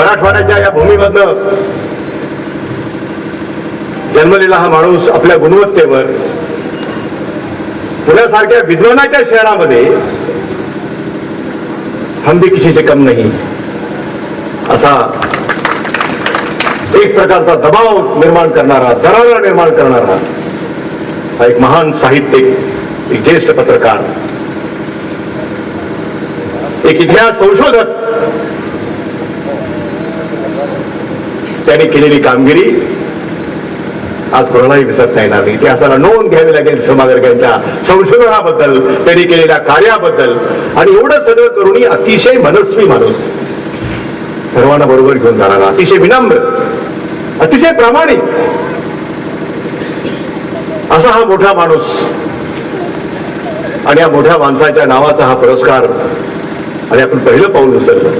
मराठवाड्याच्या या भूमीमधनं जन्मलेला हा माणूस आपल्या गुणवत्तेवर पुण्यासारख्या विद्वानाच्या शहरामध्ये हम भी किसी से कम नहीं. असा एक प्रकारचा दबाव निर्माण करणारा दरारा निर्माण करणारा हा एक महान साहित्यिक एक ज्येष्ठ पत्रकार एक इतिहास संशोधक त्यांनी केलेली कामगिरी आज कोणालाही विसरता येणार नाही. इतिहासाला नोंद घ्यावी लागेल समागरकांच्या संशोधनाबद्दल त्यांनी केलेल्या कार्याबद्दल. आणि एवढं सगळं करूनही अतिशय मनस्वी माणूस सर्वांना बरोबर घेऊन जाणारा अतिशय विनम्र अतिशय प्रामाणिक असा हा मोठा माणूस. आणि या मोठ्या माणसाच्या नावाचा हा पुरस्कार आणि आपण पहिलं पाऊल उचललं.